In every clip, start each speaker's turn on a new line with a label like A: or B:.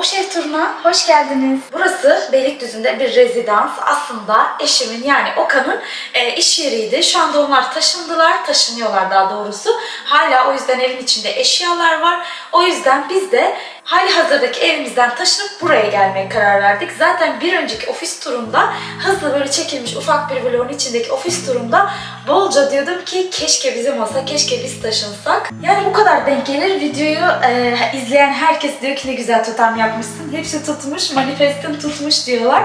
A: Boş ev turuna hoş geldiniz. Burası Beylikdüzü'nde bir rezidans. Aslında eşimin yani Okan'ın e, iş yeriydi. Şu anda onlar taşındılar, taşınıyorlar daha doğrusu. Hala o yüzden evin içinde eşyalar var. O yüzden biz de hali hazırdaki evimizden taşınıp buraya gelmeye karar verdik. Zaten bir önceki ofis turunda hızlı böyle çekilmiş ufak bir vlogun içindeki ofis turunda bolca diyordum ki keşke bizim olsa, keşke biz taşınsak. Yani bu kadar denk gelir. Videoyu e, izleyen herkes diyor ki ne güzel totem yapmışsın. Hepsi tutmuş, manifestin tutmuş diyorlar.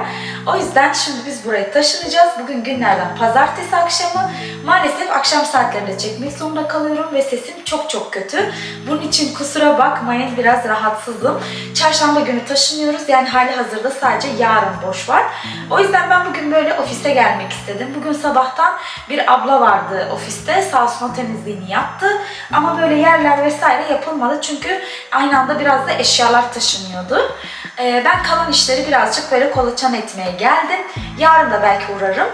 A: O yüzden şimdi biz buraya taşınacağız. Bugün günlerden pazartesi akşamı. Maalesef akşam saatlerinde çekmek zorunda kalıyorum ve sesim çok çok kötü. Bunun için kusura bakmayın biraz rahatsızım. Çarşamba günü taşınıyoruz. Yani hali hazırda sadece yarın boş var. O yüzden ben bugün böyle ofise gelmek istedim. Bugün sabahtan bir abla vardı ofiste. Sağ olsun temizliğini yaptı. Ama böyle yerler vesaire yapılmadı. Çünkü aynı anda biraz da eşyalar taşınıyordu. Ee, ben kalan işleri birazcık böyle kolaçan etmeye geldim. Yarın da belki uğrarım.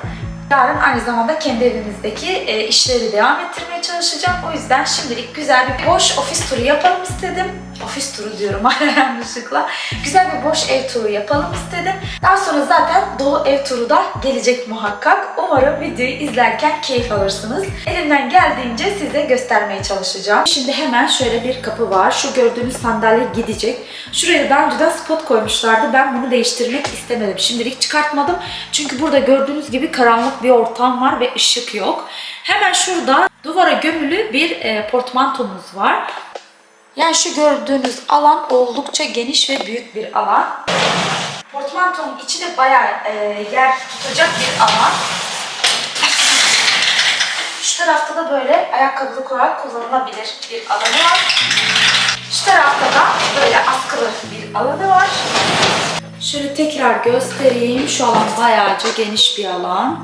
A: Yarın aynı zamanda kendi evimizdeki e, işleri devam ettirmeye çalışacağım. O yüzden şimdilik güzel bir boş ofis turu yapalım istedim. Ofis turu diyorum yanlışlıkla. Güzel bir boş ev turu yapalım istedim. Daha sonra zaten dolu ev turu da gelecek muhakkak. Umarım videoyu izlerken keyif alırsınız. Elimden geldiğince size göstermeye çalışacağım. Şimdi hemen şöyle bir kapı var. Şu gördüğünüz sandalye gidecek. Şuraya daha önceden spot koymuşlardı. Ben bunu değiştirmek istemedim. Şimdilik çıkartmadım. Çünkü burada gördüğünüz gibi karanlık bir ortam var ve ışık yok. Hemen şurada duvara gömülü bir e, portmantomuz var. Yani şu gördüğünüz alan oldukça geniş ve büyük bir alan. Portmantonun içi de bayağı e, yer tutacak bir alan. Şu tarafta da böyle ayakkabılık olarak kullanılabilir bir alanı var. Şu tarafta da böyle askılı bir alanı var. Şöyle tekrar göstereyim. Şu alan bayağıca geniş bir alan.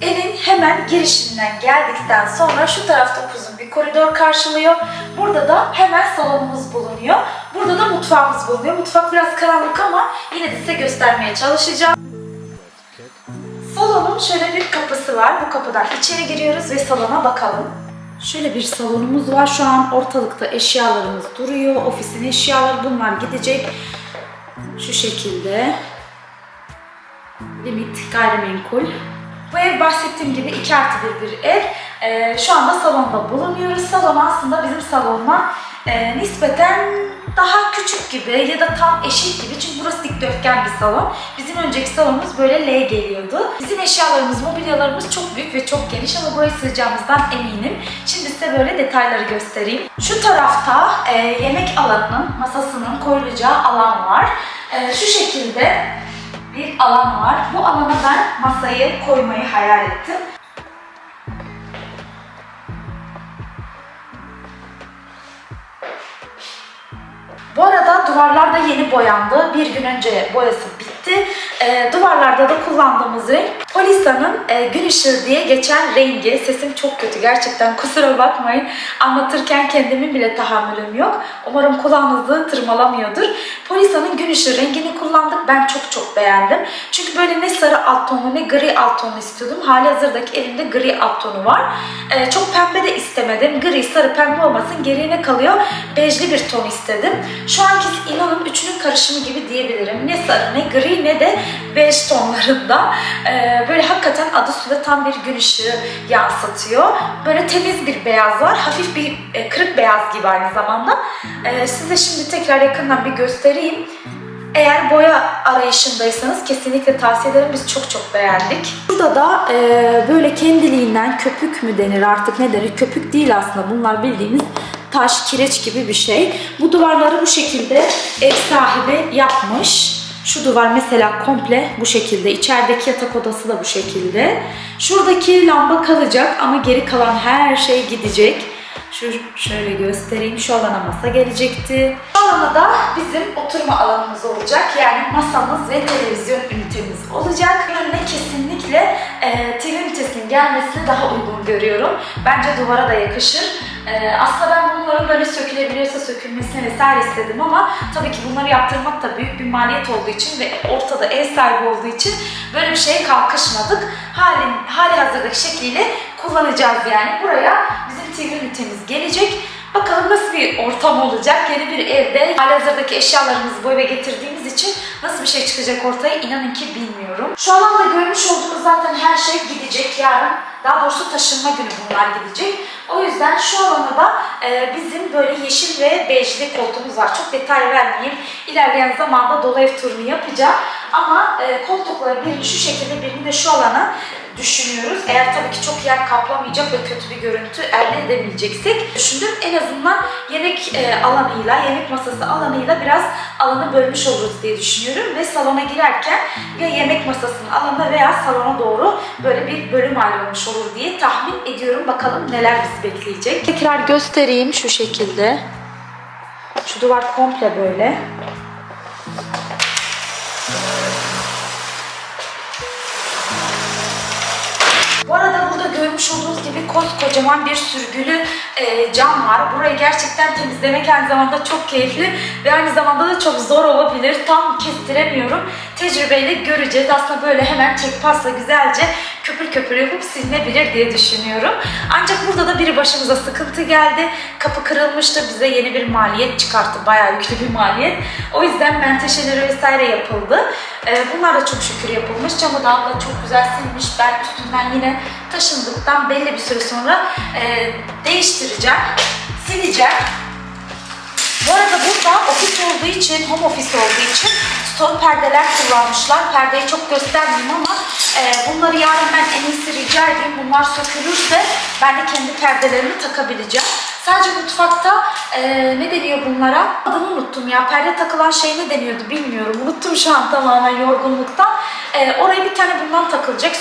A: Evin hemen girişinden geldikten sonra şu tarafta uzun bir koridor karşılıyor. Burada da hemen salonumuz bulunuyor. Burada da mutfağımız bulunuyor. Mutfak biraz karanlık ama yine de size göstermeye çalışacağım. Salonun şöyle bir kapısı var. Bu kapıdan içeri giriyoruz ve salona bakalım. Şöyle bir salonumuz var. Şu an ortalıkta eşyalarımız duruyor. Ofisin eşyaları bunlar gidecek. Şu şekilde. Limit gayrimenkul. Bu ev bahsettiğim gibi 2 artı bir bir ev. Ee, şu anda salonda bulunuyoruz. Salon aslında bizim salonla e, nispeten daha küçük gibi ya da tam eşit gibi. Çünkü burası dikdörtgen bir salon. Bizim önceki salonumuz böyle L geliyordu. Bizim eşyalarımız, mobilyalarımız çok büyük ve çok geniş ama burayı sığacağımızdan eminim. Şimdi size böyle detayları göstereyim. Şu tarafta e, yemek alanının, masasının koyulacağı alan var. E, şu şekilde bir alan var. Bu alana ben masayı koymayı hayal ettim. Bu arada duvarlar da yeni boyandı. Bir gün önce boyası bitti. Ee, duvarlarda da kullandığımız renk Polisa'nın e, gün ışığı diye geçen rengi. Sesim çok kötü gerçekten kusura bakmayın. Anlatırken kendimin bile tahammülüm yok. Umarım kulağınızı tırmalamıyordur. Polisa'nın gün ışığı rengini kullandık. Ben çok çok beğendim. Çünkü böyle ne sarı alt tonu ne gri alt tonu istiyordum. Hali hazırdaki elimde gri alt tonu var. Ee, çok pembe de istemedim. Gri, sarı, pembe olmasın. Geriye ne kalıyor? Bejli bir ton istedim. Şu anki inanın üçünün karışımı gibi diyebilirim. Ne sarı, ne gri, ne de bej tonlarında. Ee, böyle hakikaten adı suda tam bir gün ışığı yansıtıyor. Böyle temiz bir beyaz var. Hafif bir e, kırık beyaz gibi aynı zamanda. Ee, size şimdi tekrar yakından bir göstereyim. Eğer boya arayışındaysanız kesinlikle tavsiye ederim. Biz çok çok beğendik. Burada da e, böyle kendiliğinden köpük mü denir artık ne denir? Köpük değil aslında. Bunlar bildiğimiz taş, kireç gibi bir şey. Bu duvarları bu şekilde ev sahibi yapmış. Şu duvar mesela komple bu şekilde. İçerideki yatak odası da bu şekilde. Şuradaki lamba kalacak ama geri kalan her şey gidecek. Şu şöyle göstereyim. Şu alana masa gelecekti. Şu alana da bizim oturma alanımız olacak. Yani masamız ve televizyon ünitemiz olacak. Önüne kesinlikle e, TV ünitesinin gelmesini daha uygun görüyorum. Bence duvara da yakışır. E, aslında ben bunların böyle sökülebiliyorsa sökülmesini vesaire istedim ama tabii ki bunları yaptırmak da büyük bir maliyet olduğu için ve ortada ev sahibi olduğu için böyle bir şeye kalkışmadık. Halin, hali hazırdaki şekliyle kullanacağız yani. Buraya bizim TV ünitemiz gelecek. Bakalım nasıl bir ortam olacak yeni bir evde. Halihazırdaki eşyalarımızı bu eve getirdiğimiz için nasıl bir şey çıkacak ortaya inanın ki bilmiyorum. Şu alanda görmüş olduğunuz zaten her şey gidecek yarın. Daha doğrusu taşınma günü bunlar gidecek. O yüzden şu alana da e, bizim böyle yeşil ve bejli koltuğumuz var. Çok detay vermeyeyim. İlerleyen zamanda dolu ev turunu yapacağım. Ama e, koltukları birini şu şekilde birini de şu alana düşünüyoruz. Eğer tabii ki çok yer kaplamayacak ve kötü bir görüntü elde edemeyeceksek düşündüm. En azından yemek e, alanıyla, yemek masası alanıyla biraz alanı bölmüş oluruz diye düşünüyorum. Ve salona girerken ya yemek masasının alanına veya salona doğru böyle bir bölüm ayrılmış olur diye tahmin ediyorum. Bakalım neler bizi bekleyecek. Tekrar göstereyim şu şekilde. Şu duvar komple böyle. Bu arada burada görmüş olduğunuz gibi koskocaman bir sürgülü e, cam var. Burayı gerçekten temizlemek aynı zamanda çok keyifli ve aynı zamanda da çok zor olabilir. Tam kestiremiyorum. Tecrübeyle göreceğiz. Aslında böyle hemen çek pasla güzelce köpür köpür yapıp silinebilir diye düşünüyorum. Ancak burada da bir başımıza sıkıntı geldi. Kapı kırılmıştı. Bize yeni bir maliyet çıkarttı. Bayağı yüklü bir maliyet. O yüzden menteşeleri vesaire yapıldı. E, bunlar da çok şükür yapılmış. Camı da çok güzel silmiş. Ben üstünden yine taşındıktan belli bir süre sonra e, değiştireceğim. Sileceğim. Bu arada burada ofis olduğu için, home office olduğu için stone perdeler kullanmışlar. Perdeyi çok göstermeyeyim ama e, bunları yarın ben en iyisi rica edeyim. Bunlar sökülürse ben de kendi perdelerimi takabileceğim. Sadece mutfakta e, ne deniyor bunlara? Adını unuttum ya. Perde takılan şey ne deniyordu bilmiyorum. Unuttum şu an tamamen yorgunluktan. E, oraya bir tane bundan takılacak.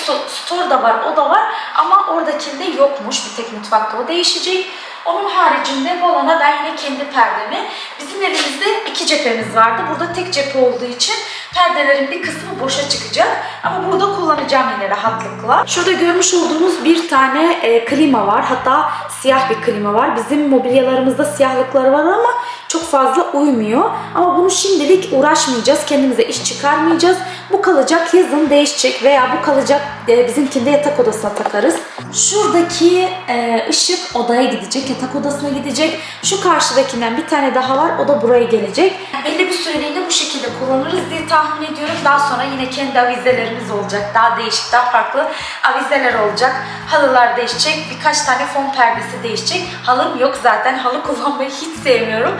A: Store da var, o da var. Ama oradakinde yokmuş. Bir tek mutfakta o değişecek. Onun haricinde bu alana ben yine kendi perdemi. Bizim evimizde iki cephemiz vardı. Burada tek cephe olduğu için perdelerin bir kısmı boşa çıkacak. Ama burada kullanacağım yine rahatlıkla. Şurada görmüş olduğunuz bir tane e, klima var. Hatta siyah bir klima var. Bizim mobilyalarımızda siyahlıkları var ama çok fazla uymuyor. Ama bunu şimdilik uğraşmayacağız. Kendimize iş çıkarmayacağız. Bu kalacak yazın değişecek veya bu kalacak e, bizimkinde yatak odasına takarız. Şuradaki e, ışık odaya gidecek, yatak odasına gidecek. Şu karşıdakinden bir tane daha var. O da buraya gelecek. Belli bir süreliğine bu şekilde kullanırız diye tahmin ediyorum. Daha sonra yine kendi avizelerimiz olacak. Daha değişik, daha farklı avizeler olacak. Halılar değişecek. Birkaç tane fon perdesi değişecek. Halım yok zaten. Halı kullanmayı hiç sevmiyorum.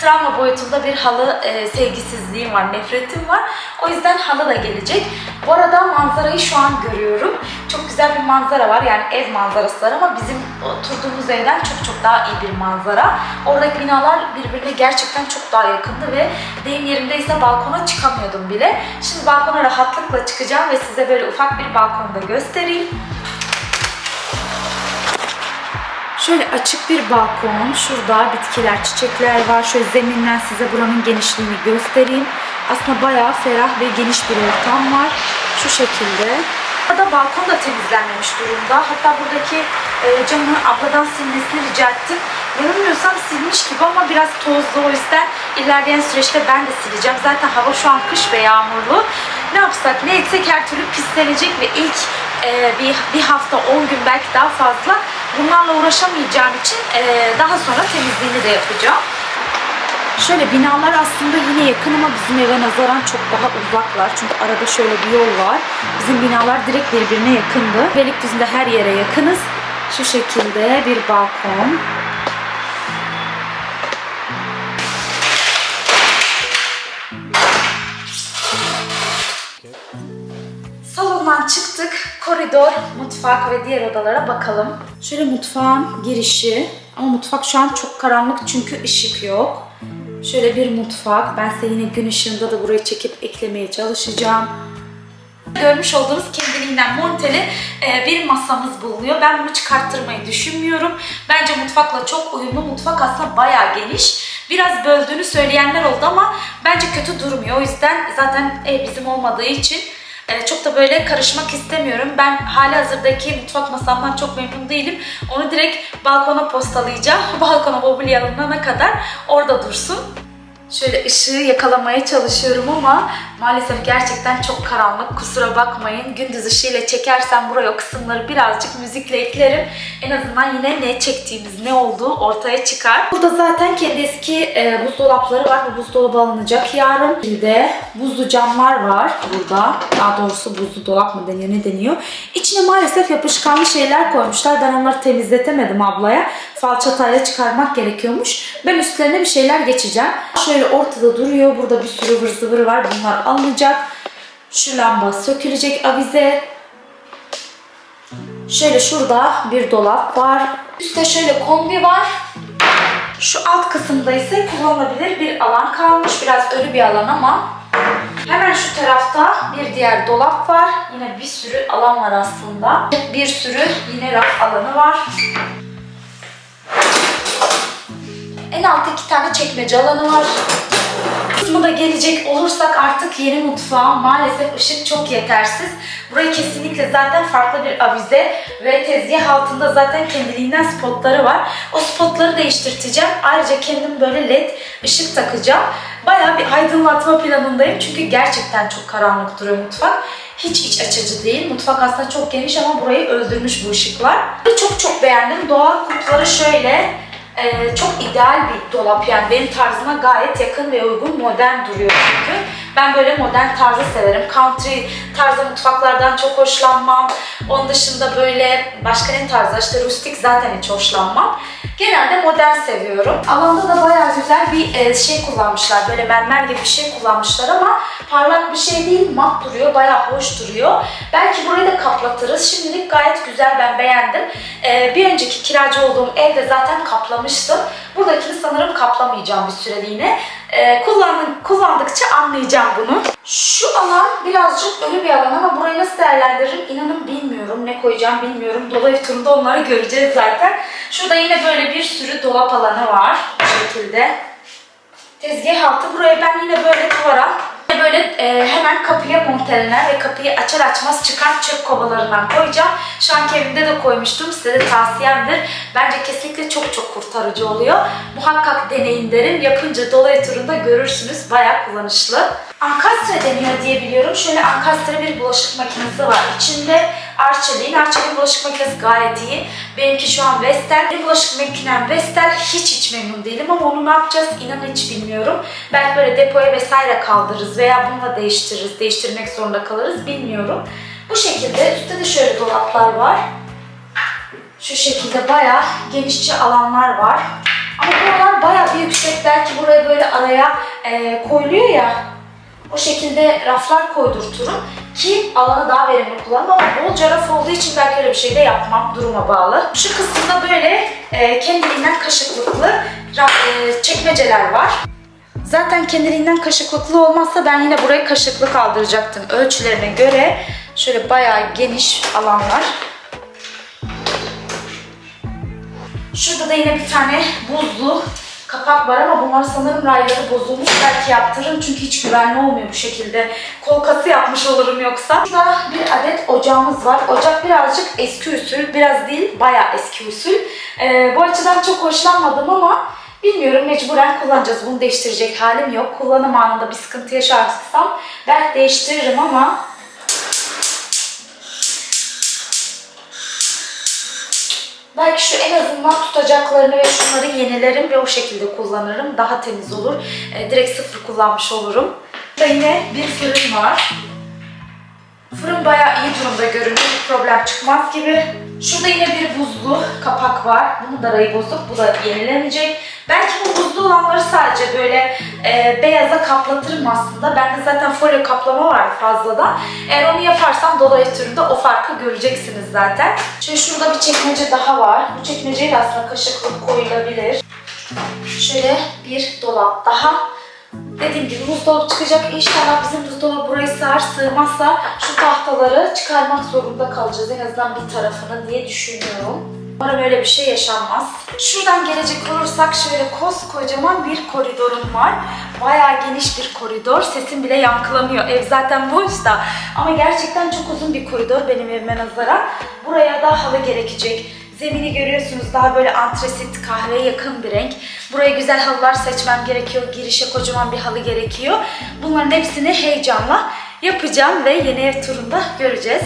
A: Travma boyutunda bir halı e, sevgisizliğim var, nefretim var. O yüzden halı da gelecek. Bu arada manzarayı şu an görüyorum. Çok güzel bir manzara var. Yani ev manzarası var ama bizim oturduğumuz evden çok çok daha iyi bir manzara. Oradaki binalar birbirine gerçekten çok daha yakındı ve deyim yerindeyse balkona çıkamıyordum bile. Şimdi balkona rahatlıkla çıkacağım ve size böyle ufak bir balkonda göstereyim. Şöyle açık bir balkon. Şurada bitkiler, çiçekler var. Şöyle zeminden size buranın genişliğini göstereyim. Aslında bayağı ferah ve geniş bir ortam var. Şu şekilde. Burada balkon da temizlenmemiş durumda. Hatta buradaki e, camı abladan silmesini rica ettim. Yanılmıyorsam silmiş gibi ama biraz tozlu o yüzden ilerleyen süreçte ben de sileceğim. Zaten hava şu an kış ve yağmurlu. Ne yapsak ne etsek her türlü pislenecek ve ilk e, bir, bir hafta 10 gün belki daha fazla bunlarla uğraşamayacağım için e, daha sonra temizliğini de yapacağım. Şöyle binalar aslında yine yakın ama bizim eve nazaran çok daha uzaklar. Çünkü arada şöyle bir yol var. Bizim binalar direkt birbirine yakındı. Beylikdüzü'nde her yere yakınız. Şu şekilde bir balkon. Salondan çıktık. Koridor, mutfak ve diğer odalara bakalım. Şöyle mutfağın girişi. Ama mutfak şu an çok karanlık çünkü ışık yok. Şöyle bir mutfak. Ben size yine gün ışığında da burayı çekip eklemeye çalışacağım. Görmüş olduğunuz kendiliğinden monteli e, bir masamız bulunuyor. Ben bunu çıkarttırmayı düşünmüyorum. Bence mutfakla çok uyumlu. Mutfak aslında bayağı geniş. Biraz böldüğünü söyleyenler oldu ama bence kötü durmuyor. O yüzden zaten ev bizim olmadığı için e, çok da böyle karışmak istemiyorum. Ben hali hazırdaki mutfak masamdan çok memnun değilim. Onu direkt balkona postalayacağım. Balkona mobilya alınana kadar orada dursun. Şöyle ışığı yakalamaya çalışıyorum ama maalesef gerçekten çok karanlık. Kusura bakmayın. Gündüz ışığıyla çekersem buraya o kısımları birazcık müzikle eklerim. En azından yine ne çektiğimiz, ne olduğu ortaya çıkar. Burada zaten kendi eski e, buzdolapları var. Bu buzdolabı alınacak yarın. Bir de buzlu camlar var burada. Daha doğrusu buzlu dolap mı deniyor, ne deniyor. İçine maalesef yapışkanlı şeyler koymuşlar. Ben onları temizletemedim ablaya. Falçatayla çıkarmak gerekiyormuş. Ben üstlerine bir şeyler geçeceğim. Şöyle ortada duruyor. Burada bir sürü ıvır zıvır var. Bunlar alınacak. Şu lamba sökülecek avize. Şöyle şurada bir dolap var. Üstte şöyle kombi var. Şu alt kısımda ise kullanılabilir bir alan kalmış. Biraz ölü bir alan ama hemen şu tarafta bir diğer dolap var. Yine bir sürü alan var aslında. Bir sürü yine raf alanı var. En altta iki tane çekmece alanı var. Kısmı da gelecek olursak artık yeni mutfağım maalesef ışık çok yetersiz. Burayı kesinlikle zaten farklı bir avize ve tezgah altında zaten kendiliğinden spotları var. O spotları değiştirteceğim. Ayrıca kendim böyle led ışık takacağım. Bayağı bir aydınlatma planındayım çünkü gerçekten çok karanlık duruyor mutfak. Hiç iç açıcı değil. Mutfak aslında çok geniş ama burayı öldürmüş bu ışıklar. Çok çok beğendim. Doğal kutuları şöyle ee, çok ideal bir dolap yani benim tarzıma gayet yakın ve uygun modern duruyor çünkü. Ben böyle modern tarzı severim. Country tarzı mutfaklardan çok hoşlanmam. Onun dışında böyle başka ne tarzı işte rustik zaten hiç hoşlanmam. Genelde modern seviyorum. Alanda da bayağı güzel bir e, şey kullanmışlar. Böyle mermer gibi bir şey kullanmışlar ama parlak bir şey değil, mat duruyor. Bayağı hoş duruyor. Belki burayı da kaplatırız. Şimdilik gayet güzel, ben beğendim. E, bir önceki kiracı olduğum evde zaten kaplamıştım. Buradakini sanırım kaplamayacağım bir süreliğine. E, kullanın, kullandıkça anlayacağım bunu. Şu alan birazcık ölü bir alan ama burayı nasıl değerlendiririm inanın bilmiyorum. Ne koyacağım bilmiyorum. Dolu ev turunda onları göreceğiz zaten. Şurada yine böyle bir sürü dolap alanı var bu şekilde. Tezgah altı. Buraya ben yine böyle duvara böyle e, hemen kapıya montelenen ve kapıyı açar açmaz çıkan çöp kovalarından koyacağım. Şu anki evimde de koymuştum. Size de tavsiyemdir. Bence kesinlikle çok çok kurtarıcı oluyor. Muhakkak deneyin derim. Yapınca dolayı turunda görürsünüz. Bayağı kullanışlı. Ankastre deniyor diye biliyorum. Şöyle Ankastre bir bulaşık makinesi var. İçinde Arçelik'in. Arçelik'in bulaşık makinesi gayet iyi. Benimki şu an Vestel. Benim bulaşık makinem Vestel. Hiç hiç memnun değilim ama onu ne yapacağız inanın hiç bilmiyorum. Belki böyle depoya vesaire kaldırırız veya bununla değiştiririz. Değiştirmek zorunda kalırız bilmiyorum. Bu şekilde üstte de şöyle dolaplar var. Şu şekilde bayağı genişçe alanlar var. Ama buralar bayağı bir yüksek. Belki buraya böyle araya e, koyuluyor ya. O şekilde raflar koydurturum ki alanı daha verimli kullanırım ama bolca raf olduğu için belki öyle bir şey de yapmam duruma bağlı. Şu kısımda böyle e, kendiliğinden kaşıklıklı e, çekmeceler var. Zaten kendiliğinden kaşıklıklı olmazsa ben yine burayı kaşıklı kaldıracaktım. Ölçülerine göre şöyle bayağı geniş alanlar. Şurada da yine bir tane buzlu kapak var ama bunlar sanırım rayları bozulmuş. Belki yaptırırım çünkü hiç güvenli olmuyor bu şekilde. Kolkası yapmış olurum yoksa. Burada bir adet ocağımız var. Ocak birazcık eski usul. Biraz değil bayağı eski usul. Ee, bu açıdan çok hoşlanmadım ama bilmiyorum mecburen kullanacağız. Bunu değiştirecek halim yok. Kullanım anında bir sıkıntı yaşarsam belki değiştiririm ama Belki şu en azından tutacaklarını ve şunları yenilerim ve o şekilde kullanırım. Daha temiz olur. E, direkt sıfır kullanmış olurum. Burada yine bir fırın var. Fırın bayağı iyi durumda görünüyor. Bir problem çıkmaz gibi. Şurada yine bir buzlu kapak var. Bunun da rayı bozuk. Bu da yenilenecek. Belki bu buzlu olanları sadece böyle e, beyaza kaplatırım aslında. Bende zaten folyo kaplama var fazladan. Eğer onu yaparsam dolayı türünde o farkı göreceksiniz zaten. Şimdi şurada bir çekmece daha var. Bu çekmeceye de aslında kaşıklık koyulabilir. Şöyle bir dolap daha. Dediğim gibi buzdolabı çıkacak. İnşallah bizim buzdolabı burayı sığar sığmazsa şu tahtaları çıkarmak zorunda kalacağız. En azından bir tarafını diye düşünüyorum. Umarım öyle bir şey yaşanmaz. Şuradan gelecek olursak şöyle koskocaman bir koridorum var. Bayağı geniş bir koridor. Sesim bile yankılamıyor. Ev zaten boş da. Ama gerçekten çok uzun bir koridor benim evime nazaran. Buraya da halı gerekecek. Zemini görüyorsunuz daha böyle antresit kahveye yakın bir renk. Buraya güzel halılar seçmem gerekiyor. Girişe kocaman bir halı gerekiyor. Bunların hepsini heyecanla yapacağım ve yeni ev turunda göreceğiz.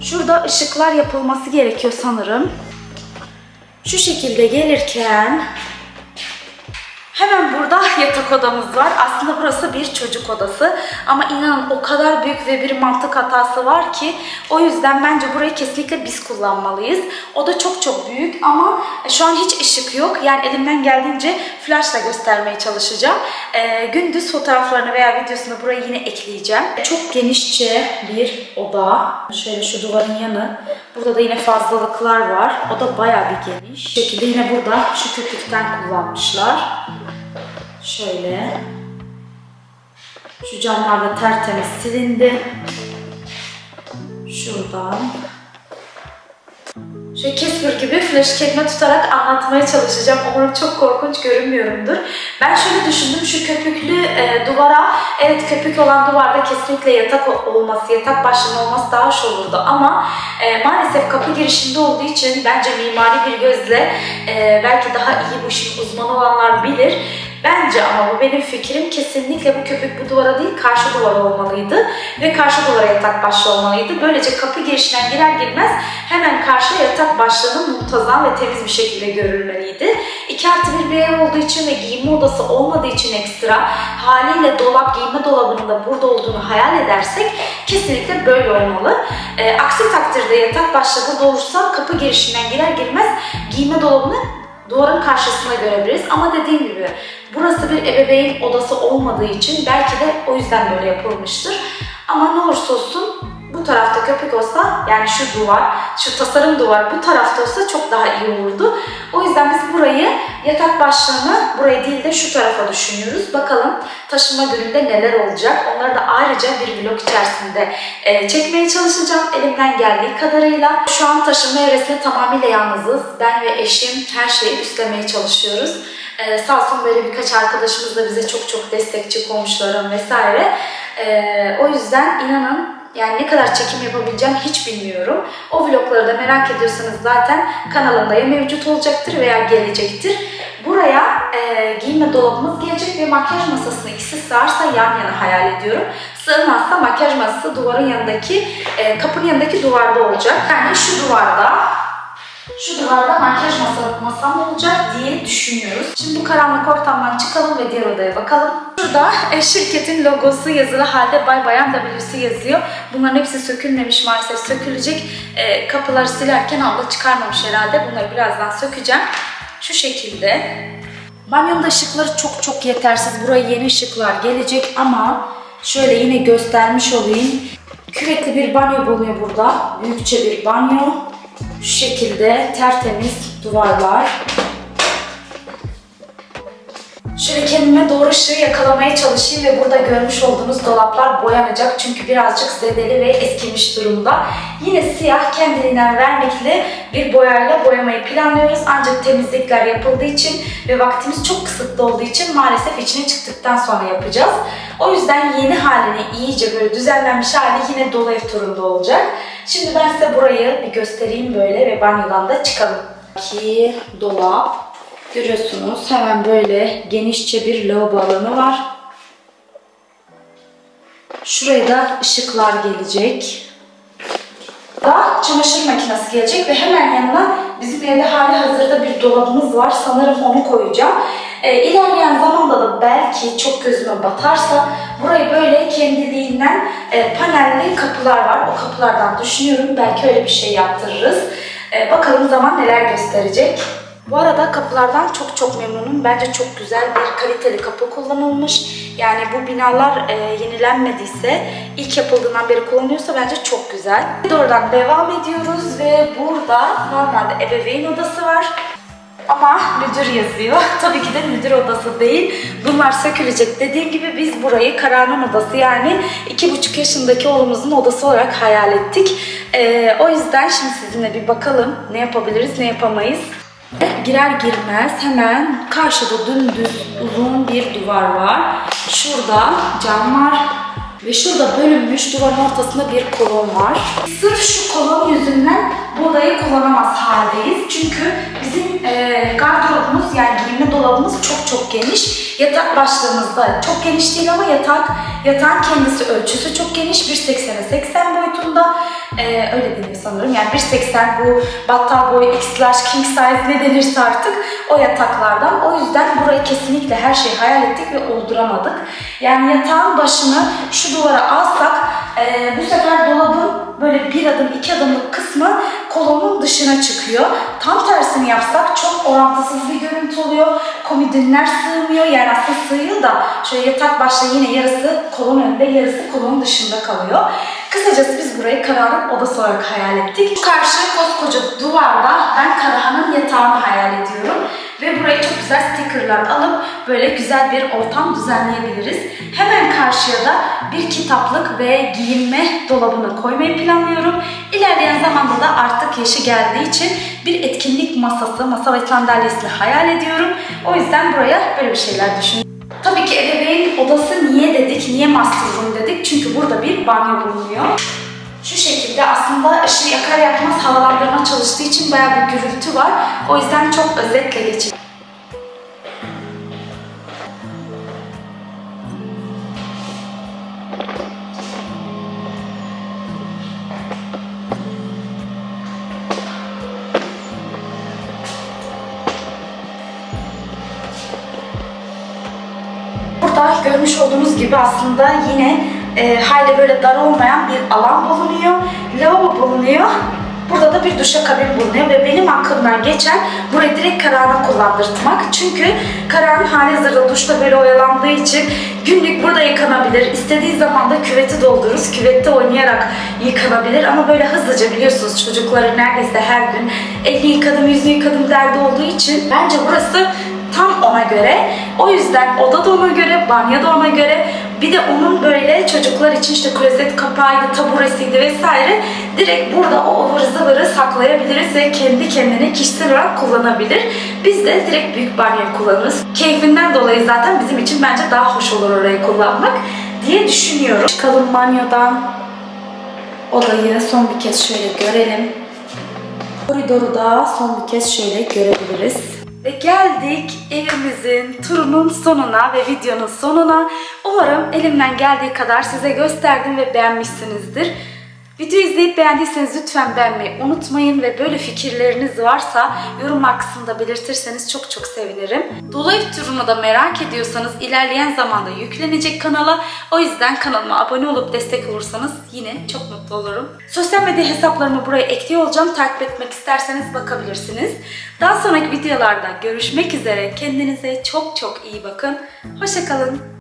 A: Şurada ışıklar yapılması gerekiyor sanırım. Şu şekilde gelirken Hemen burada yatak odamız var. Aslında burası bir çocuk odası. Ama inanın o kadar büyük ve bir mantık hatası var ki o yüzden bence burayı kesinlikle biz kullanmalıyız. O da çok çok büyük ama şu an hiç ışık yok. Yani elimden geldiğince flashla göstermeye çalışacağım. Ee, gündüz fotoğraflarını veya videosunu buraya yine ekleyeceğim. Çok genişçe bir oda. Şöyle şu duvarın yanı. Burada da yine fazlalıklar var. O da bayağı bir geniş. Şu şekilde yine burada şu köpükten kullanmışlar. Şöyle. Şu camlar da tertemiz silindi. Şuradan. Şöyle Casper gibi flash çekme tutarak anlatmaya çalışacağım. Umarım çok korkunç görünmüyorumdur. Ben şöyle düşündüm. Şu köpüklü e, duvara, evet köpük olan duvarda kesinlikle yatak olması, yatak başlığının olması daha hoş olurdu. Ama e, maalesef kapı girişinde olduğu için bence mimari bir gözle e, belki daha iyi bu işin uzmanı olanlar bilir. Bence ama bu benim fikrim kesinlikle bu köpük bu duvara değil karşı duvara olmalıydı ve karşı duvara yatak başlığı olmalıydı. Böylece kapı girişinden girer girmez hemen karşıya yatak başlığının muntazam ve temiz bir şekilde görülmeliydi. 2 artı bir bir ev olduğu için ve giyinme odası olmadığı için ekstra haliyle dolap giyinme dolabının da burada olduğunu hayal edersek kesinlikle böyle olmalı. Ee, aksi takdirde yatak başlığı burada kapı girişinden girer girmez giyinme dolabını duvarın karşısına görebiliriz. Ama dediğim gibi burası bir ebeveyn odası olmadığı için belki de o yüzden böyle yapılmıştır. Ama ne olursa olsun bu tarafta köpek olsa yani şu duvar, şu tasarım duvar bu tarafta olsa çok daha iyi olurdu. O yüzden biz burayı yatak başlığını buraya değil de şu tarafa düşünüyoruz. Bakalım taşınma gününde neler olacak. Onları da ayrıca bir vlog içerisinde e, çekmeye çalışacağım elimden geldiği kadarıyla. Şu an taşınma evresinde tamamıyla yalnızız. Ben ve eşim her şeyi üstlemeye çalışıyoruz. Ee, sağ olsun böyle birkaç arkadaşımız da bize çok çok destekçi, komşularım vesaire. Ee, o yüzden inanın yani ne kadar çekim yapabileceğim hiç bilmiyorum. O vlogları da merak ediyorsanız zaten kanalımda ya mevcut olacaktır veya gelecektir. Buraya e, giyinme dolabımız gelecek ve makyaj masasını ikisi sığarsa yan yana hayal ediyorum. Sığmazsa makyaj masası duvarın yanındaki, e, kapının yanındaki duvarda olacak. Yani şu duvarda şu duvarda makyaj masa, masam olacak diye düşünüyoruz. Şimdi bu karanlık ortamdan çıkalım ve diğer odaya bakalım. Şurada e, şirketin logosu yazılı halde Bay Bayan W'si yazıyor. Bunların hepsi sökülmemiş maalesef sökülecek. E, kapıları silerken abla çıkarmamış herhalde. Bunları birazdan sökeceğim. Şu şekilde. Banyomda ışıkları çok çok yetersiz. Buraya yeni ışıklar gelecek ama şöyle yine göstermiş olayım. Küvetli bir banyo bulunuyor burada. Büyükçe bir banyo. Şu şekilde tertemiz duvarlar. Şöyle kendime doğru ışığı yakalamaya çalışayım ve burada görmüş olduğunuz dolaplar boyanacak çünkü birazcık zedeli ve eskimiş durumda. Yine siyah kendiliğinden vernikli bir boyayla boyamayı planlıyoruz ancak temizlikler yapıldığı için ve vaktimiz çok kısıtlı olduğu için maalesef içine çıktıktan sonra yapacağız. O yüzden yeni halini iyice böyle düzenlenmiş hali yine dolu ev turunda olacak. Şimdi ben size burayı bir göstereyim böyle ve banyodan da çıkalım. Ki dolap Görüyorsunuz hemen böyle genişçe bir lavabo alanı var. Şuraya da ışıklar gelecek. Da çamaşır makinesi gelecek ve hemen yanına bizim evde hali hazırda bir dolabımız var. Sanırım onu koyacağım. Ee, ilerleyen zamanda da belki çok gözüme batarsa burayı böyle kendiliğinden e, panelli kapılar var. O kapılardan düşünüyorum. Belki öyle bir şey yaptırırız. Ee, bakalım zaman neler gösterecek. Bu arada kapılardan çok çok memnunum. Bence çok güzel bir kaliteli kapı kullanılmış. Yani bu binalar e, yenilenmediyse, ilk yapıldığından beri kullanıyorsa bence çok güzel. Doğrudan devam ediyoruz ve burada normalde ebeveyn odası var. Ama müdür yazıyor. Tabii ki de müdür odası değil. Bunlar sökülecek. Dediğim gibi biz burayı Kararman odası yani iki buçuk yaşındaki oğlumuzun odası olarak hayal ettik. E, o yüzden şimdi sizinle bir bakalım ne yapabiliriz, ne yapamayız. Girer girmez hemen karşıda dümdüz uzun bir duvar var. Şurada cam var Ve şurada bölünmüş duvarın ortasında bir kolon var. Sırf şu kolon yüzünden bu odayı kullanamaz haldeyiz. Çünkü bizim e, gardırobumuz yani giyinme dolabımız çok çok geniş. Yatak başlığımızda çok geniş değil ama yatak yatağın kendisi ölçüsü çok geniş. 1.80'e 80 boyutunda. E, öyle deniyor sanırım. Yani 1.80 bu battal boyu X king size ne denirse artık o yataklardan. O yüzden burayı kesinlikle her şeyi hayal ettik ve olduramadık. Yani yatağın başını şu duvara alsak e, bu sefer dolabın böyle bir adım iki adımlık kısmı kolonun dışına çıkıyor. Tam tersini yapsak çok orantısız bir görüntü oluyor. Komodinler sığmıyor. Yani aslında sığıyor da şöyle yatak başta yine yarısı kolon önünde yarısı kolonun dışında kalıyor. Kısacası biz burayı Karahan'ın odası olarak hayal ettik. Şu karşı koskoca duvarda ben Karahan'ın yatağını hayal ediyorum. Ve buraya çok güzel stickerlar alıp böyle güzel bir ortam düzenleyebiliriz. Hemen karşıya da bir kitaplık ve giyinme dolabını koymayı planlıyorum. İlerleyen zamanda da artık yaşı geldiği için bir etkinlik masası, masa ve sandalyesini hayal ediyorum. O yüzden buraya böyle bir şeyler düşünüyorum. Tabii ki ebeveyn odası niye dedik, niye master room dedik? Çünkü burada bir banyo bulunuyor. Şu şekilde aslında ışığı yakar yakmaz havalandırma çalıştığı için bayağı bir gürültü var. O yüzden çok özetle geçeyim. Burada görmüş olduğunuz gibi aslında yine e, hayli böyle dar olmayan bir alan bulunuyor. Lavabo bulunuyor. Burada da bir duşakabin bulunuyor ve benim aklımdan geçen burayı direkt Karahan'a kullandırtmak. Çünkü Karahan hali hazırda duşta böyle oyalandığı için günlük burada yıkanabilir. İstediği zaman da küveti doldururuz. Küvette oynayarak yıkanabilir ama böyle hızlıca biliyorsunuz çocukları neredeyse her gün elini yıkadım, yüzünü yıkadım derdi olduğu için bence burası tam ona göre. O yüzden oda da ona göre, banyo da ona göre. Bir de onun böyle çocuklar için işte klozet kapağıydı, taburesiydi vesaire. Direkt burada o ıvır zıvırı saklayabiliriz ve kendi kendine kişisel olarak kullanabilir. Biz de direkt büyük banyoyu kullanırız. Keyfinden dolayı zaten bizim için bence daha hoş olur orayı kullanmak diye düşünüyorum. Çıkalım banyodan. Odayı son bir kez şöyle görelim. Koridoru da son bir kez şöyle görebiliriz. Ve geldik evimizin turunun sonuna ve videonun sonuna. Umarım elimden geldiği kadar size gösterdim ve beğenmişsinizdir. Videoyu izleyip beğendiyseniz lütfen beğenmeyi unutmayın ve böyle fikirleriniz varsa yorumlar kısmında belirtirseniz çok çok sevinirim. Dolayı turunu da merak ediyorsanız ilerleyen zamanda yüklenecek kanala. O yüzden kanalıma abone olup destek olursanız yine çok mutlu olurum. Sosyal medya hesaplarımı buraya ekliyor olacağım. Takip etmek isterseniz bakabilirsiniz. Daha sonraki videolarda görüşmek üzere. Kendinize çok çok iyi bakın. Hoşçakalın.